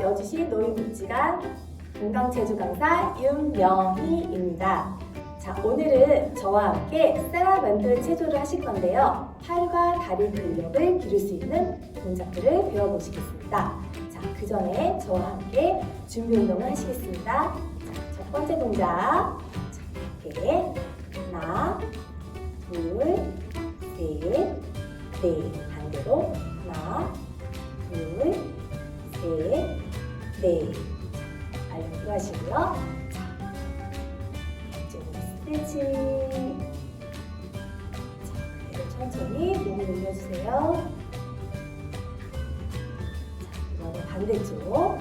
여주시 노인복지관 건강체조 강사 윤명희입니다. 자, 오늘은 저와 함께 세라밴드 체조를 하실 건데요. 팔과 다리 근력을 기를 수 있는 동작들을 배워보시겠습니다. 자, 그 전에 저와 함께 준비 운동을 하시겠습니다. 자, 첫 번째 동작. 자, 이렇게 하나, 둘, 셋, 넷. 반대로 하나, 둘, 셋, 넷. 자, 발로 들어가시고요. 자, 이쪽으로 스트레칭. 자, 그대로 천천히 몸을 올려주세요. 자, 이번에 반대쪽.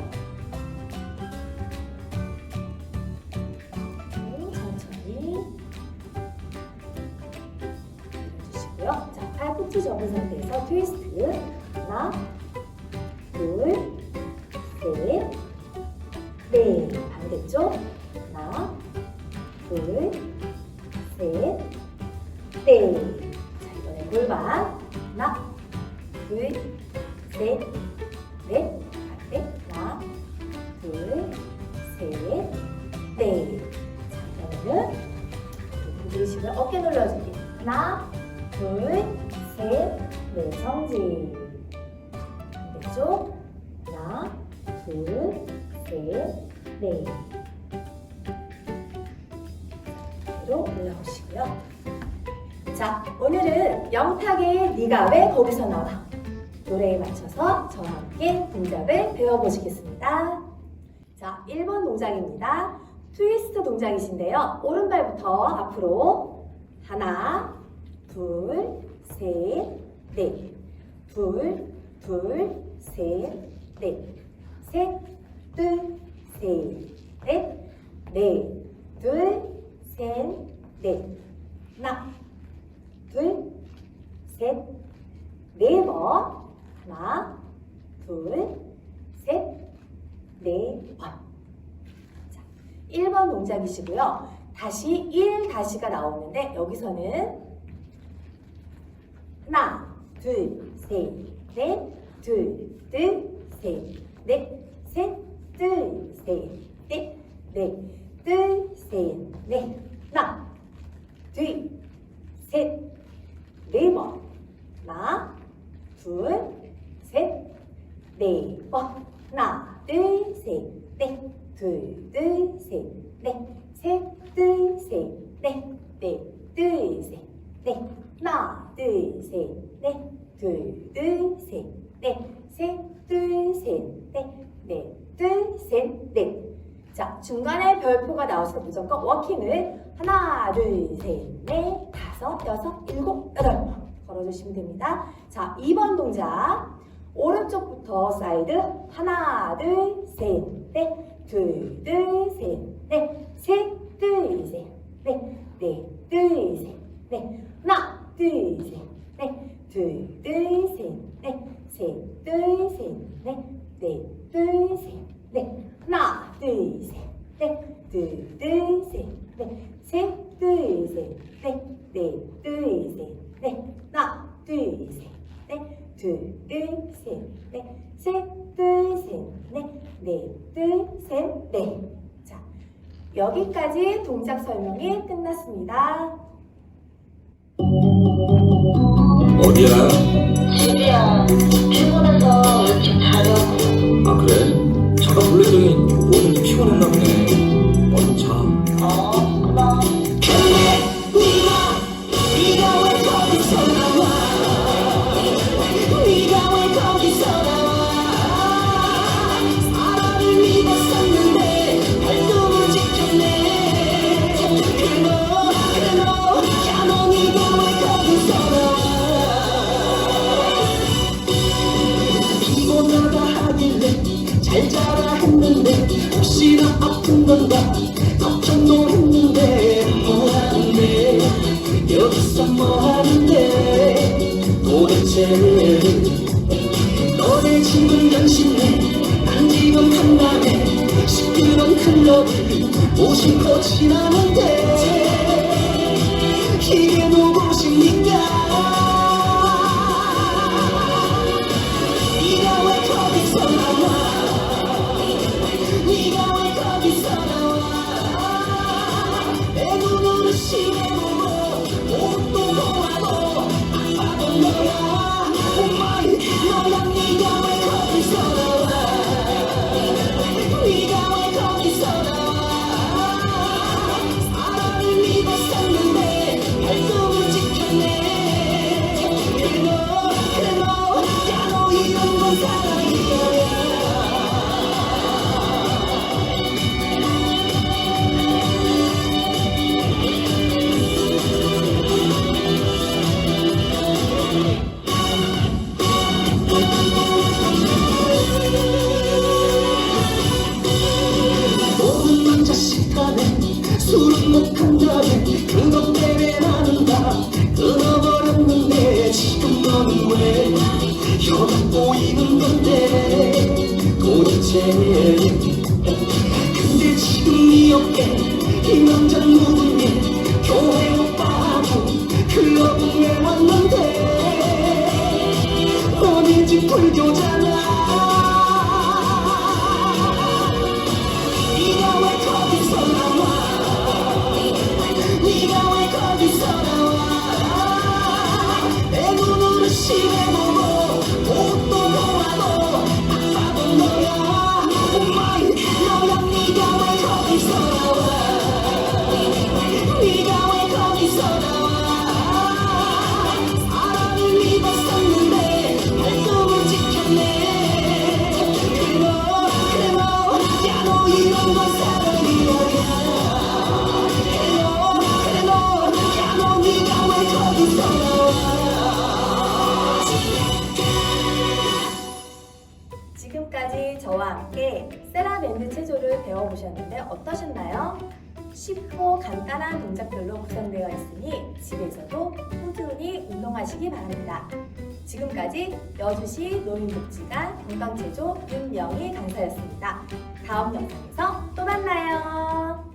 네, 천천히. 올려주시고요. 자, 팔꿈치 접은 상태에서 트위스트. 하나, 반대쪽. 하나, 둘, 셋, 넷. 자, 이번에 골반. 하나, 둘, 셋, 넷. 반대. 하나, 둘, 셋, 넷. 자, 이번에는 부드시면 어깨 눌러주기. 하나, 둘, 셋, 넷. 성지. 반대쪽. 하나, 둘, 셋, 넷. 그대로 올라오시고요. 자, 오늘은 영탁의 네가 왜 거기서 나와? 노래에 맞춰서 저와 함께 동작을 배워보시겠습니다. 자, 1번 동작입니다. 트위스트 동작이신데요. 오른발부터 앞으로 하나, 둘, 셋, 넷. 둘, 둘, 셋, 넷. 셋, 둘, 셋, 넷. 넷, 둘, 셋, 넷. 하나, 둘, 셋, 네 번. 하나, 둘, 셋, 네 번. 자, 1번 동작이시고요. 다시 1 다시가 나오는데 여기서는 하나, 둘, 셋, 넷, 둘, 둘, 셋, 넷, 셋, 둘, 셋, 넷, 넷, 둘, 셋, 넷. 하나, 둘, 셋, 네 번. 하나, 둘, 셋, 네 번. 하나, 둘, 셋, 넷, 둘, 둘, 셋, 넷, 셋, 둘, 셋, 넷, 넷, 둘, 셋, 넷. 하나, 둘, 셋, 넷, 둘, 둘, 셋, 넷, 셋, 둘, 셋, 넷, 넷, 둘, 셋, 넷. 자, 중간에 별표가 나오셔서 무조건 워킹을 하나, 둘, 셋, 넷, 다섯, 여섯, 일곱, 여덟 걸어주시면 됩니다. 자, 2번 동작. 오른쪽부터 사이드 하나, 둘, 셋, 넷, 둘, 둘, 셋, 넷, 셋, 둘, 셋, 넷, 넷, 둘, 셋, 넷, 하나, 둘, 셋, 넷, 둘, 둘, 셋, 넷, 셋, 둘, 셋, 넷, 넷, 둘, 셋, 넷, 하나, 둘, 둘, 둘, 셋, 넷, 셋, 둘, 셋, 넷, 넷, 둘, 셋, 넷, 하나, 둘, 셋, 넷, 둘, 둘, 셋, 넷, 셋, 둘, 셋, 넷, 넷, 둘, 셋, 넷. 자, 여기까지 동작 설명이 끝났습니다. 어디야? 집이야. 피곤해서 이렇게 자려고. 아 그래? 잠깐 불렀더니 뭐든지 피곤했나 보네 잘 자라 했는데 혹시나 아픈 건가? 걱정도 너네 집은 연신내 난 지금 한밤에 시끄러운 클럽을 오심코 지나는데 이게 누구 근데 지금 이 어깨 이맘 배워보셨는데 어떠셨나요? 쉽고 간단한 동작들로 구성되어 있으니 집에서도 꾸준히 운동하시기 바랍니다. 지금까지 여주시 노인복지관 건강체조 윤명희 강사였습니다. 다음 영상에서 또 만나요.